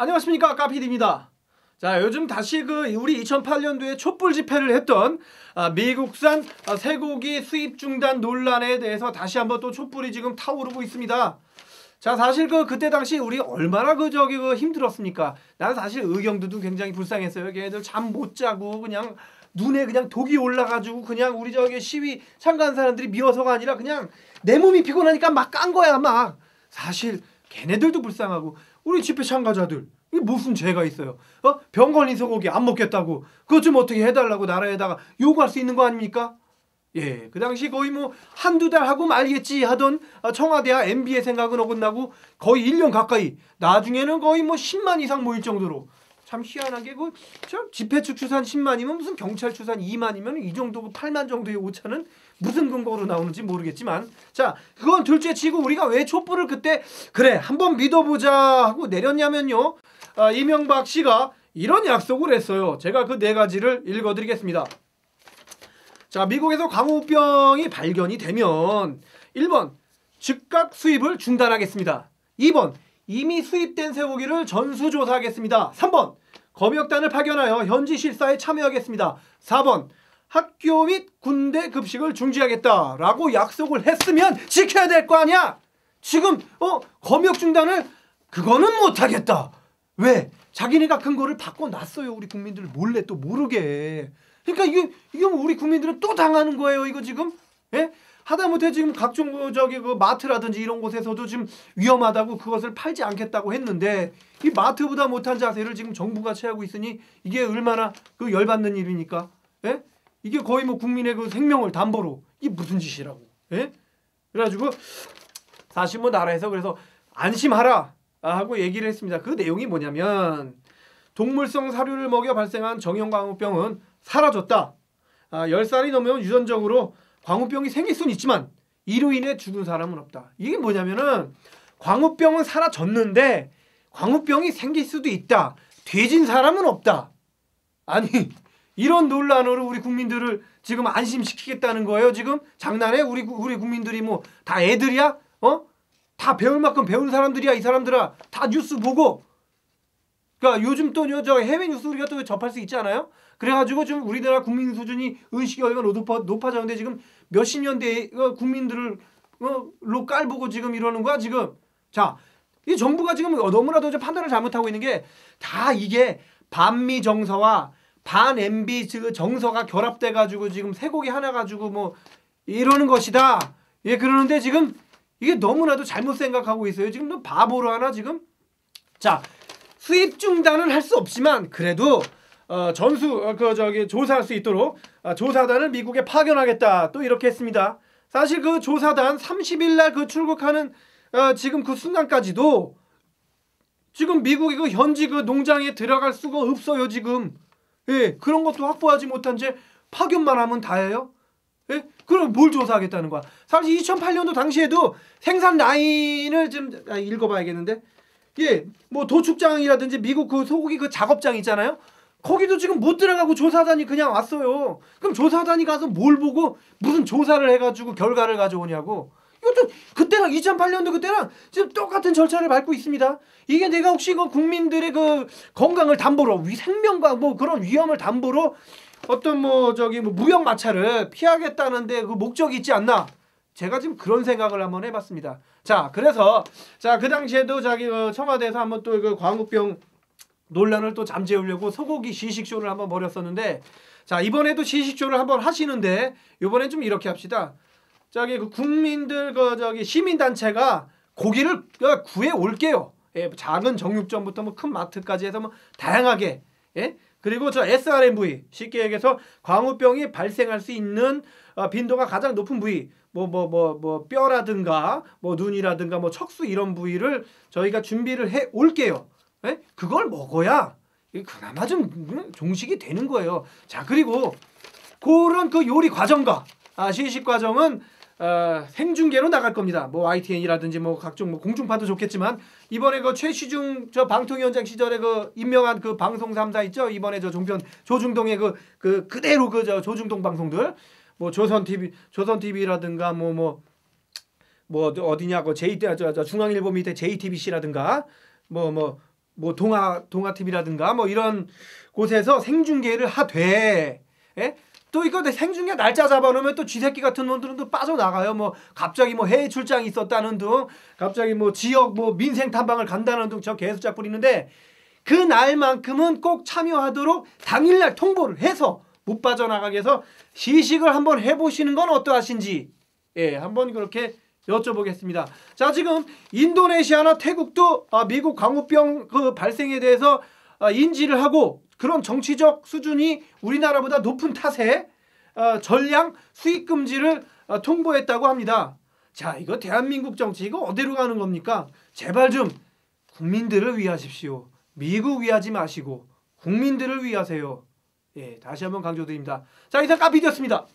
안녕하십니까 까피디입니다. 자 요즘 다시 그 우리 2008년도에 촛불 집회를 했던 아, 미국산 아, 쇠고기 수입 중단 논란에 대해서 다시 한번 또 촛불이 지금 타오르고 있습니다. 자 사실 그 그때 당시 우리 얼마나 그 저기 그 힘들었습니까? 나는 사실 의경도도 굉장히 불쌍했어요. 걔네들 잠 못 자고 그냥 눈에 그냥 독이 올라가지고 그냥 우리 저기 시위 참가한 사람들이 미워서가 아니라 그냥 내 몸이 피곤하니까 막 깐 거야 막. 사실 걔네들도 불쌍하고 우리 집회 참가자들 이게 무슨 죄가 있어요? 어? 병 걸린 소고기 안 먹겠다고 그것 좀 어떻게 해달라고 나라에다가 요구할 수 있는 거 아닙니까? 예, 그 당시 거의 뭐 한두 달 하고 말겠지 하던 청와대와 MB의 생각은 어긋나고 거의 1년 가까이 나중에는 거의 뭐 10만 이상 모일 정도로 참 희한하게 그 집회 측 추산 10만이면 무슨 경찰 추산 2만이면 이 정도 그 8만 정도의 오차는 무슨 근거로 나오는지 모르겠지만. 자 그건 둘째 치고 우리가 왜 촛불을 그때 그래 한번 믿어보자 하고 내렸냐면요. 아, 이명박 씨가 이런 약속을 했어요. 제가 그 네 가지를 읽어드리겠습니다. 자 미국에서 광우병이 발견이 되면 1번 즉각 수입을 중단하겠습니다. 2번 이미 수입된 쇠고기를 전수조사하겠습니다. 3번 검역단을 파견하여 현지 실사에 참여하겠습니다. 4번 학교 및 군대 급식을 중지하겠다라고 약속을 했으면 지켜야 될 거 아니야. 지금 어 검역 중단을 그거는 못하겠다. 왜? 자기네가 근거를 바꿔놨어요. 우리 국민들 몰래 또 모르게. 그러니까 이게 이게 뭐 우리 국민들은 또 당하는 거예요. 이거 지금. 예? 하다못해 지금 각종 그 저기 그 마트라든지 이런 곳에서도 지금 위험하다고 그것을 팔지 않겠다고 했는데 이 마트보다 못한 자세를 지금 정부가 취하고 있으니 이게 얼마나 그 열받는 일입니까? 예? 이게 거의 뭐 국민의 그 생명을 담보로 이게 무슨 짓이라고? 예? 그래가지고 사실 뭐 나라에서 그래서 안심하라 하고 얘기를 했습니다. 그 내용이 뭐냐면 동물성 사료를 먹여 발생한 정형광우병은 사라졌다. 아, 10살이 넘으면 유전적으로 광우병이 생길 수는 있지만 이로 인해 죽은 사람은 없다. 이게 뭐냐면은 광우병은 사라졌는데 광우병이 생길 수도 있다. 돼진 사람은 없다. 아니 이런 논란으로 우리 국민들을 지금 안심시키겠다는 거예요. 지금 장난해? 우리 우리 국민들이 뭐 다 애들이야? 어? 다 배울 만큼 배운 사람들이야. 이 사람들아 다 뉴스 보고. 그러니까 요즘 또 저 해외 뉴스 우리가 또 접할 수 있잖아요. 그래가지고 좀 우리나라 국민 수준이 의식이 얼마나 높아, 높아졌는데 지금 몇십 년대 국민들을 어, 로 깔보고 지금 이러는 거야 지금. 자, 이 정부가 지금 너무나도 판단을 잘못하고 있는 게 다 이게 반미 정서와 반 MB 정서가 결합돼 가지고 지금 쇠고기 하나 가지고 뭐 이러는 것이다. 예, 그러는데 지금 이게 너무나도 잘못 생각하고 있어요. 지금 바보로 하나 지금. 자, 수입 중단은 할 수 없지만 그래도 어, 전수 어, 그 저기 조사할 수 있도록 어, 조사단을 미국에 파견하겠다 또 이렇게 했습니다. 사실 그 조사단 30일 날 그 출국하는 어, 지금 그 순간까지도 지금 미국의 그 현지 그 농장에 들어갈 수가 없어요 지금. 예, 그런 것도 확보하지 못한 채 파견만 하면 다예요. 예? 그럼 뭘 조사하겠다는 거야? 사실 2008년도 당시에도 생산 라인을 좀 아, 읽어봐야겠는데, 예, 뭐 도축장이라든지 미국 그 소고기 그 작업장 있잖아요. 거기도 지금 못 들어가고 조사단이 그냥 왔어요. 그럼 조사단이 가서 뭘 보고 무슨 조사를 해가지고 결과를 가져오냐고. 이것도 그때랑 2008년도 그때랑 지금 똑같은 절차를 밟고 있습니다. 이게 내가 혹시 그 국민들의 그 건강을 담보로 위 생명과 뭐 그런 위험을 담보로 어떤 뭐 저기 뭐 무역 마찰을 피하겠다는데 그 목적이 있지 않나? 제가 지금 그런 생각을 한번 해봤습니다. 자, 그래서 자 그 당시에도 자기 어, 청와대에서 한번 또 그 광우병 논란을 또 잠재우려고 소고기 시식쇼를 한번 벌였었는데 자 이번에도 시식쇼를 한번 하시는데 이번엔 좀 이렇게 합시다. 저기 그 국민들 그 저기 시민 단체가 고기를 구해 올게요. 예, 작은 정육점부터 뭐 큰 마트까지 해서 뭐 다양하게 예? 그리고 저 SRMV 쉽게 얘기해서 광우병이 발생할 수 있는 어, 빈도가 가장 높은 부위 뭐 뭐 뭐 뭐 뼈라든가 뭐 눈이라든가 뭐 척수 이런 부위를 저희가 준비를 해 올게요. 에? 예? 그걸 먹어야 그나마 좀 종식이 되는 거예요. 자 그리고 그런 그 요리 과정과 아, 시식 과정은 어, 생중계로 나갈 겁니다. 뭐 YTN이라든지 뭐 각종 뭐 공중파도 좋겠지만 이번에 그 최시중 저 방통위원장 시절에 그 임명한 그 방송 3사 있죠. 이번에 저 종편 조중동의 그, 그 그대로 그 저 조중동 방송들 뭐 조선 TV 조선 TV라든가 뭐 뭐뭐 뭐, 뭐 어디냐 그 J 저, 저 중앙일보 밑에 JTBC라든가 뭐뭐 뭐 뭐 동아 동아 TV라든가 뭐 이런 곳에서 생중계를 하되 예? 또 이거 생중계 날짜 잡아놓으면 또 쥐새끼 같은 놈들은 또 빠져나가요. 뭐 갑자기 뭐 해외 출장이 있었다는 등 갑자기 뭐 지역 뭐 민생 탐방을 간다는 등저 계속 짝 부리는데 그 날만큼은 꼭 참여하도록 당일날 통보를 해서 못 빠져나가게 해서 시식을 한번 해보시는 건 어떠하신지 예 한번 그렇게 여쭤보겠습니다. 자 지금 인도네시아나 태국도 아, 미국 광우병 그 발생에 대해서 아, 인지를 하고 그런 정치적 수준이 우리나라보다 높은 탓에 어, 전량 수입 금지를 어, 통보했다고 합니다. 자 이거 대한민국 정치 이거 어디로 가는 겁니까? 제발 좀 국민들을 위하십시오. 미국 위하지 마시고 국민들을 위하세요. 예, 다시 한번 강조드립니다. 자, 이상 카피디였습니다.